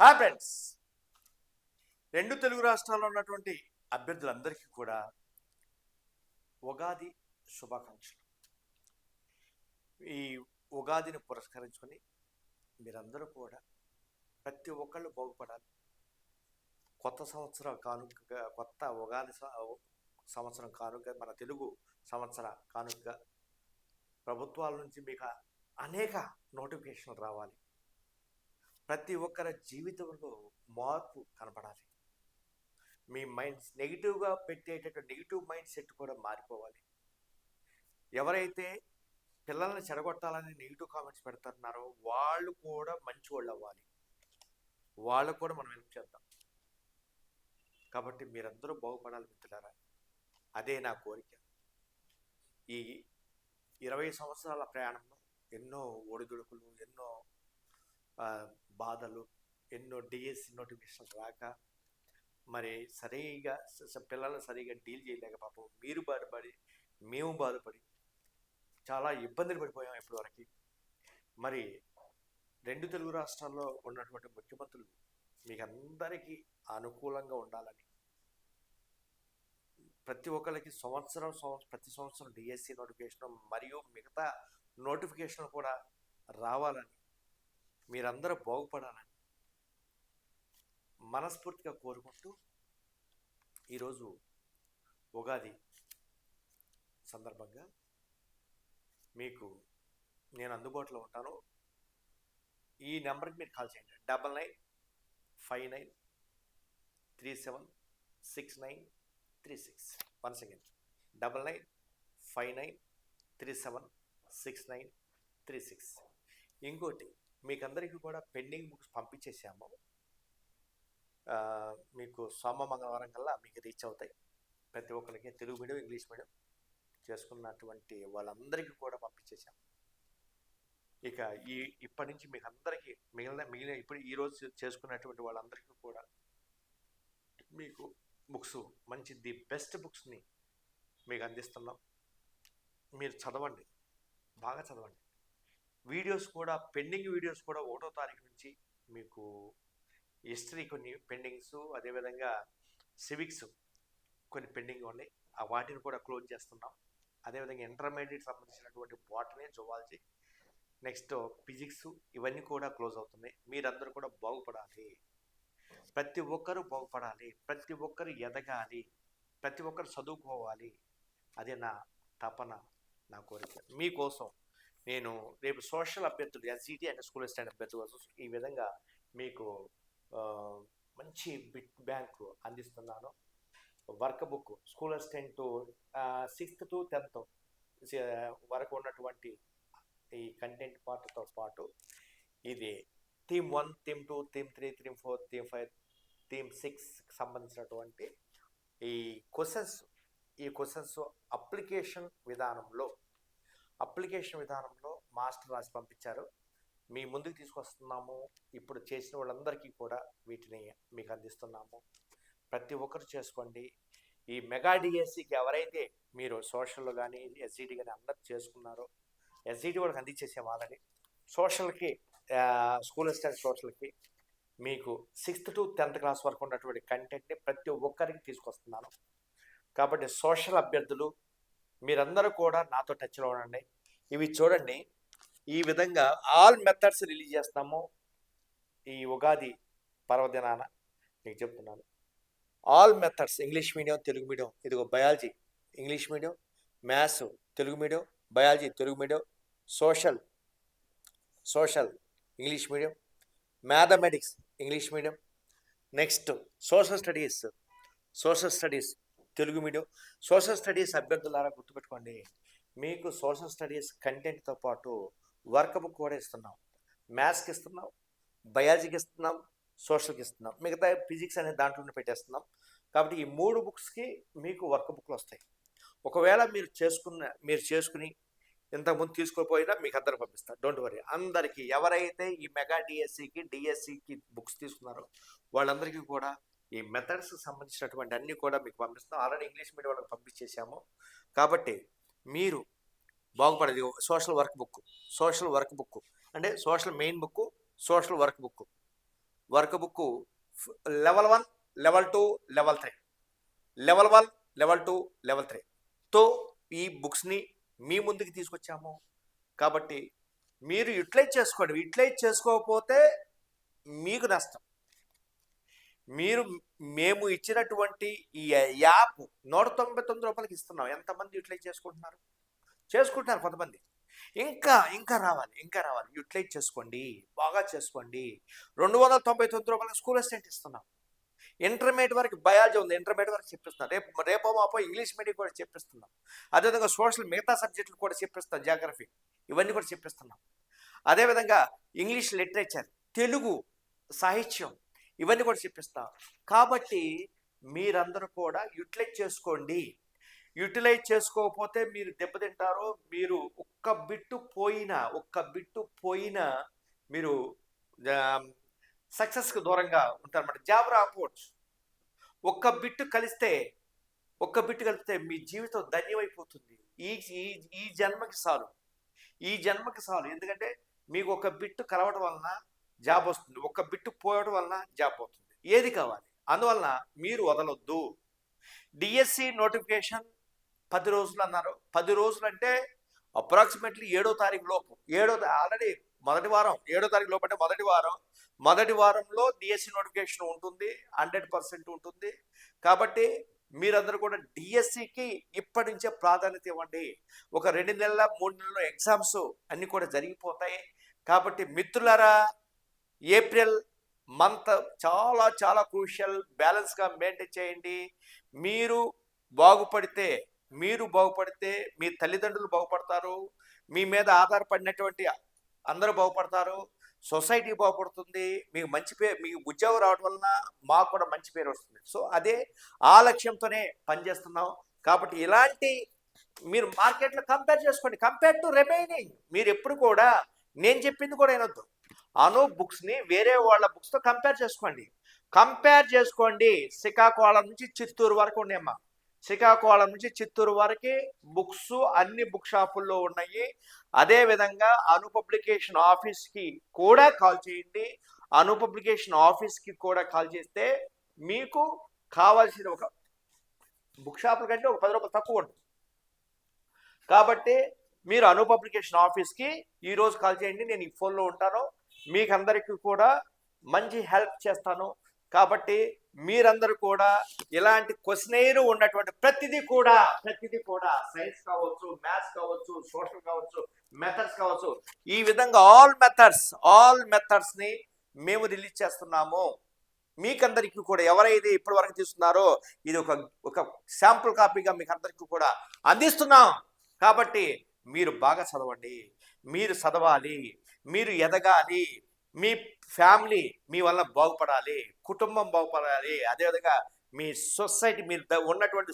Hi friends. రెండు తెలుగు రాష్ట్రాల్లో ఉన్నటువంటి అభ్యర్థులందరికీ కూడా ఉగాది శుభాకాంక్షలు. ఈ ఉగాదిని పురస్కరించుకొని మీరందరూ కూడా ప్రతి ఒక్కళ్ళు బాగుపడాలి. కొత్త సంవత్సరం కానుకగా కొత్త ఉగాది స- సంవత్సరం కానుక మన తెలుగు సంవత్సర కానుకగా ప్రభుత్వాల నుంచి మీకు అనేక నోటిఫికేషన్లు రావాలి. ప్రతి ఒక్కరి జీవితంలో మార్పు కనపడాలి మీ మైండ్స్ నెగిటివ్గా పెట్టేటటువంటి నెగిటివ్ మైండ్ సెట్ కూడా మారిపోవాలి. ఎవరైతే పిల్లల్ని చెడగొట్టాలని నెగిటివ్ కామెంట్స్ పెడుతున్నారో వాళ్ళు కూడా మంచి వాళ్ళు అవ్వాలి. వాళ్ళకు కూడా మనం హెల్ప్ చేద్దాం. కాబట్టి మీరందరూ బాగుపడాలి మిత్రులారా. అదే నా కోరిక. ఈ ఇరవై సంవత్సరాల ప్రయాణంలో ఎన్నో ఒడిదుడుకులు ఎన్నో బాధలు ఎన్నో డిఎస్సి నోటిఫికేషన్ రాక మరి సరిగా పిల్లలు పిల్లల్ని సరిగా డీల్ చేయలేక పాపం మీరు బాధపడి మేము బాధపడి చాలా ఇబ్బందులు పడిపోయాం ఇప్పటివరకు మరి రెండు తెలుగు రాష్ట్రాల్లో ఉన్నటువంటి ముఖ్యమంత్రులు మీకు అందరికీ అనుకూలంగా ఉండాలని ప్రతి ఒక్కరికి సంవత్సరం ప్రతి సంవత్సరం డిఎస్సి నోటిఫికేషన్ మరియు మిగతా నోటిఫికేషన్ కూడా రావాలని మీరందరూ బాగుపడాలని మనస్ఫూర్తిగా కోరుకుంటూ ఈరోజు ఉగాది సందర్భంగా మీకు నేను అందుబాటులో ఉంటాను. ఈ నెంబర్కి మీరు కాల్ చేయండి. Double nine five nine three seven six nine three six one second double nine five nine three seven six nine three six. ఇంకోటి మీకు అందరికీ కూడా పెండింగ్ బుక్స్ పంపించేసాము మీకు సోమ మంగళవారం కల్లా మీకు రీచ్ అవుతాయి. ప్రతి ఒక్కరికి తెలుగు మీడియం ఇంగ్లీష్ మీడియం చేసుకున్నటువంటి వాళ్ళందరికీ కూడా పంపించేసాము ఇక ఈ ఇప్పటి నుంచి మీకు అందరికీ మిగిలిన మిగిలిన ఇప్పుడు ఈ రోజు చేసుకున్నటువంటి వాళ్ళందరికీ కూడా మీకు బుక్స్ మంచి ది బెస్ట్ బుక్స్ని మీకు అందిస్తున్నాం. మీరు చదవండి. బాగా చదవండి. వీడియోస్ కూడా పెండింగ్ వీడియోస్ కూడా ఒకటో తారీఖు నుంచి మీకు హిస్టరీ కొన్ని పెండింగ్స్ అదేవిధంగా సివిక్స్ కొన్ని పెండింగ్ ఉన్నాయి. ఆ వాటిని కూడా క్లోజ్ చేస్తున్నాం. అదేవిధంగా ఇంటర్మీడియట్ సంబంధించినటువంటి బాటనీ జువాలజీ నెక్స్ట్ ఫిజిక్స్ ఇవన్నీ కూడా క్లోజ్ అవుతున్నాయి. మీరందరూ కూడా బాగుపడాలి. ప్రతి ఒక్కరూ బాగుపడాలి. ప్రతి ఒక్కరు ఎదగాలి. ప్రతి ఒక్కరు చదువుకోవాలి. అది నా తపన నా కోరిక. మీకోసం నేను రేపు సోషల్ అభ్యర్థులు ఎస్జిటి అండ్ స్కూల్ స్టాండ్ అభ్యర్థుల కోసం ఈ విధంగా మీకు మంచి బిట్ బ్యాంక్ అందిస్తున్నాను. Work book school assistant sixth to tenth వరకు ఉన్నటువంటి ఈ కంటెంట్ పార్ట్తో పాటు ఇది theme one theme two theme three theme four theme five theme six సంబంధించినటువంటి ఈ క్వశ్చన్స్ ఈ క్వశ్చన్స్ అప్లికేషన్ విధానంలో అప్లికేషన్ విధానంలో మాస్టర్ రాసి పంపించారు. మీ ముందుకు తీసుకొస్తున్నాము. ఇప్పుడు చేసిన వాళ్ళందరికీ కూడా వీటిని మీకు అందిస్తున్నాము. ప్రతి ఒక్కరు చేసుకోండి. ఈ మెగా డిఎస్సికి ఎవరైతే మీరు సోషల్ కానీ ఎస్జిటి కానీ అందరు చేసుకున్నారో ఎస్జిటి వాళ్ళకి అందించేసే వాళ్ళని సోషల్కి స్కూల్ అసిస్టెంట్ సోషల్కి మీకు సిక్స్త్ టు టెన్త్ క్లాస్ వరకు ఉన్నటువంటి కంటెంట్ని ప్రతి ఒక్కరికి తీసుకొస్తున్నాను. కాబట్టి సోషల్ అభ్యర్థులు మీరందరూ కూడా నాతో టచ్లో ఉండండి. ఇవి చూడండి. ఈ విధంగా ఆల్ మెథడ్స్ రిలీజ్ చేస్తాము. ఈ ఉగాది పర్వదినాన మీకు చెప్తున్నాను. All methods English medium Telugu medium ఇదిగో biology English medium maths Telugu medium biology Telugu medium social social English medium mathematics English medium next social studies social studies Telugu medium. Social studies అభ్యర్థులారా గుర్తుపెట్టుకోండి. మీకు social studies కంటెంట్తో పాటు work book కూడా ఇస్తున్నాం. మ్యాథ్స్కి ఇస్తున్నాం. బయాలజీకి ఇస్తున్నాం. సోషల్కి ఇస్తున్నాం. మిగతా ఫిజిక్స్ అనే దాంట్లోనే పెట్టేస్తున్నాం. కాబట్టి ఈ మూడు బుక్స్కి మీకు వర్క్ బుక్లు వస్తాయి. ఒకవేళ మీరు చేసుకున్న మీరు చేసుకుని ఇంతకుముందు తీసుకోపోయినా మీకు అందరు పంపిస్తారు డోంట్ వరీ. అందరికీ ఎవరైతే ఈ మెగా డిఎస్సికి డిఎస్సికి బుక్స్ తీసుకున్నారో వాళ్ళందరికీ కూడా ఈ మెథడ్స్ సంబంధించినటువంటి అన్నీ కూడా మీకు పంపిస్తాం ఆల్రెడీ ఇంగ్లీష్ మీడియం వాళ్ళకి పంపించేసాము కాబట్టి మీరు బాగుపడేది social work book social work book అంటే social main book social work book work book level one level two level three level one level two level త్రీతో ఈ బుక్స్ని మీ ముందుకు తీసుకొచ్చాము. కాబట్టి మీరు యూటిలైజ్ చేసుకోండి. యూటిలైజ్ చేసుకోకపోతే మీకు నష్టం. మీరు మేము ఇచ్చినటువంటి ఈ యాప్ నూట తొంభై తొమ్మిది రూపాయలకి ఇస్తున్నాం. ఎంతమంది యూటిలైజ్ చేసుకుంటున్నారు? చేసుకుంటున్నారు కొంతమంది. ఇంకా ఇంకా రావాలి ఇంకా రావాలి. యూటిలైజ్ చేసుకోండి బాగా చేసుకోండి. రెండు వందల తొంభై తొమ్మిది రూపాయలకి స్కూల్ అసిస్టెంట్ ఇస్తున్నాం. ఇంటర్మీడియట్ వరకు బయాలజీ ఉంది. ఇంటర్మీడియట్ వరకు చెప్పిస్తున్నాం. రేపు రేపో మాపో ఇంగ్లీష్ మీడియం కూడా చెప్పిస్తున్నాం. అదేవిధంగా సోషల్ మిగతా సబ్జెక్టులు కూడా చెప్పిస్తాం జాగ్రఫీ ఇవన్నీ కూడా చెప్పిస్తున్నాం. అదేవిధంగా ఇంగ్లీష్ లిటరేచర్ తెలుగు సాహిత్యం ఇవన్నీ కూడా చెప్పిస్తాం. కాబట్టి మీరందరూ కూడా యూటిలైజ్ చేసుకోండి. యూటిలైజ్ చేసుకోకపోతే మీరు దెబ్బతింటారు మీరు ఒక్క బిట్టు పోయినా ఒక్క బిట్టు పోయినా మీరు సక్సెస్కి దూరంగా ఉంటారన్నమాట. జాబ్ రాకపోవచ్చు. ఒక్క బిట్టు కలిస్తే ఒక్క బిట్టు కలిపితే మీ జీవితం ధన్యమైపోతుంది. ఈ ఈ- ఈ జన్మకి చాలు. ఈ జన్మకి చాలు. ఎందుకంటే మీకు ఒక బిట్టు కలవడం వలన జాబ్ వస్తుంది. ఒక బిట్టు పోవడం వలన జాబ్ పోతుంది. ఏది కావాలి? అందువలన మీరు వదలొద్దు. డిఎస్సి నోటిఫికేషన్ పది రోజులు అన్నారు. పది రోజులు అంటే అప్రాక్సిమేట్లీ ఏడో తారీఖు లోపు. ఏడో ఆల్రెడీ మొదటి వారం. ఏడో తారీఖు లోపు అంటే మొదటి వారం. మొదటి వారంలో డిఎస్సి నోటిఫికేషన్ ఉంటుంది. హండ్రెడ్ పర్సెంట్ ఉంటుంది. కాబట్టి మీరందరూ కూడా డిఎస్సికి ఇప్పటి నుంచే ప్రాధాన్యత ఇవ్వండి. ఒక రెండు నెలల మూడు నెలల ఎగ్జామ్స్ అన్నీ కూడా జరిగిపోతాయి. కాబట్టి మిత్రులారా ఏప్రిల్ మంత్ చాలా చాలా క్రూషియల్. బ్యాలెన్స్గా మెయింటైన్ చేయండి. మీరు బాగుపడితే మీరు బాగుపడితే మీ తల్లిదండ్రులు బాగుపడతారు. మీ మీద ఆధారపడినటువంటి అందరూ బాగుపడతారు. సొసైటీ బాగుపడుతుంది. మీకు మంచి పేరు మీకు ఉద్యోగం రావడం వలన మాకు కూడా మంచి పేరు వస్తుంది. సో అదే ఆ లక్ష్యంతోనే పనిచేస్తున్నాం. కాబట్టి ఇలాంటి మీరు మార్కెట్లో కంపేర్ చేసుకోండి. Compare to remaining. మీరు ఎప్పుడు కూడా నేను చెప్పింది కూడా వినొద్దు. అను బుక్స్ని వేరే వాళ్ళ బుక్స్తో కంపేర్ చేసుకోండి. కంపేర్ చేసుకోండి. శ్రీకాకుళం నుంచి చిత్తూరు వరకు ఉన్నాయమ్మా. శ్రీకాకుళం నుంచి చిత్తూరు వరకు బుక్స్ అన్ని బుక్ షాపుల్లో ఉన్నాయి. అదే విధంగా అను పబ్లికేషన్ ఆఫీస్కి కూడా కాల్ చేయండి. అను పబ్లికేషన్ ఆఫీస్కి కూడా కాల్ చేస్తే మీకు కావాల్సిన ఒక బుక్ షాపుల కంటే ఒక పది రూపాయలు తక్కువ ఉంటుంది. కాబట్టి మీరు అను పబ్లికేషన్ ఆఫీస్కి ఈరోజు కాల్ చేయండి. నేను ఈ ఫోన్లో ఉంటాను. మీకు అందరికీ కూడా మంచి హెల్ప్ చేస్తాను. కాబట్టి మీరందరూ కూడా ఇలాంటి క్వశ్చనైర్ ఉన్నటువంటి ప్రతిదీ కూడా ప్రతిదీ కూడా సైన్స్ కావచ్చు మ్యాథ్స్ కావచ్చు సోషల్ కావచ్చు మెథడ్స్ కావచ్చు ఈ విధంగా ఆల్ మెథడ్స్ ఆల్ మెథడ్స్ని మేము రిలీజ్ చేస్తున్నాము. మీకందరికీ కూడా ఎవరైతే ఇప్పటి వరకు తీసుకున్నారో ఇది ఒక ఒక శాంపుల్ కాపీగా మీకు అందరికీ కూడా అందిస్తున్నాం. కాబట్టి మీరు బాగా చదవండి. మీరు చదవాలి మీరు ఎదగాలి మీ ఫ్యామిలీ మీ వల్ల బాగుపడాలి కుటుంబం బాగుపడాలి అదేవిధంగా మీ సొసైటీ మీరు ఉన్నటువంటి